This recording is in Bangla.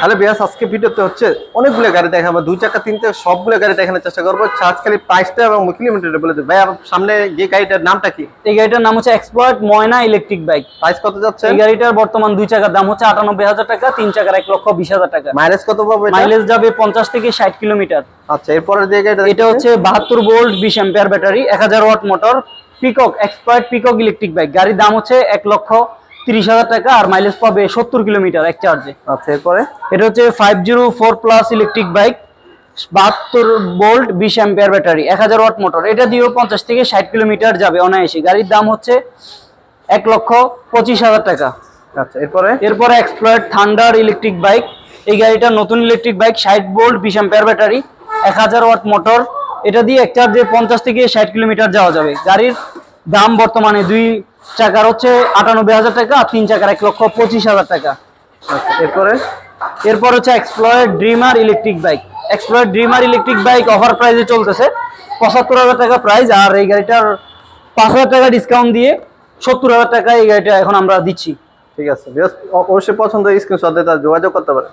তাহলে বিয়াস আজকে ভিডিওতে হচ্ছে অনেকগুলো গাড়ি দেখাবো দুই চাকা তিন চাকা সবগুলো গাড়ি দেখানোর চেষ্টা করব। চার্জ খালি প্রাইসটা এবং কিলোমিটারটা বলে দেবো। ভাই সামনে যে গাড়িটার নামটা কি? এই গাড়িটার নাম হচ্ছে এক্সপার্ট ময়না ইলেকট্রিক বাইক প্রাইস কত যাচ্ছে? এই গাড়িটার বর্তমান দুই চাকার দাম হচ্ছে আটানব্বই হাজার টাকা তিন চাকার এক লক্ষ বিশ হাজার টাকা। মাইলেজ কত পাবো? মাইলেজ যাবে পঞ্চাশ থেকে ষাট কিলোমিটার। আচ্ছা এরপরে যে গাড়িটা এটা হচ্ছে বাহাত্তর ভোল্ট বিশ অ্যাম্পিয়ার ব্যাটারি এক হাজার watt motor peacock expert peacock electric bike গাড়ির দাম হচ্ছে এক লক্ষ তিরিশ হাজার টাকা আর মাইলেজ পাবে সত্তর কিলোমিটার এক চার্জে আচ্ছা এরপরে? এটা হচ্ছে five zero four plus electric bike বাহাত্তর ভোল্ট বিশ অ্যাম্পিয়ার ব্যাটারি এক হাজার ওয়াট মোটর এটা দিয়েও পঞ্চাশ থেকে ষাট কিলোমিটার যাবে অনায়াসে। গাড়ির দাম হচ্ছে এক লক্ষ পঁচিশ হাজার টাকা। আচ্ছা এরপরে? এরপরে এক্সপ্লয়েড থান্ডার ইলেকট্রিক বাইক এই গাড়িটা নতুন ইলেকট্রিক বাইক ষাট ভোল্ট বিশ অ্যাম্পিয়ার ব্যাটারি এক হাজার ওয়াট মোটর এটা দিয়ে এক চার্জে পঞ্চাশ থেকে ষাট কিলোমিটার যাওয়া যাবে। গাড়ির দাম বর্তমানে দুই চাকার হচ্ছে আটানব্বই হাজার টাকা আর তিন চাকার এক লক্ষ পঁচিশ হাজার টাকা। এরপরে? এরপর হচ্ছে এক্সপ্লয়েড ড্রিমার ইলেকট্রিক বাইক এক্সপ্লয়েড ড্রিমার ইলেকট্রিক বাইক অফার প্রাইসে চলতেছে। পঁচাত্তর হাজার টাকা প্রাইস আর এই গাড়িটার পাঁচ হাজার টাকা ডিসকাউন্ট দিয়ে সত্তর হাজার টাকা এই গাড়িটা এখন আমরা দিচ্ছি। ঠিক আছে। অবশ্যই পছন্দ স্ক্রিনশট দিয়ে তার যোগাযোগ করতে পারে।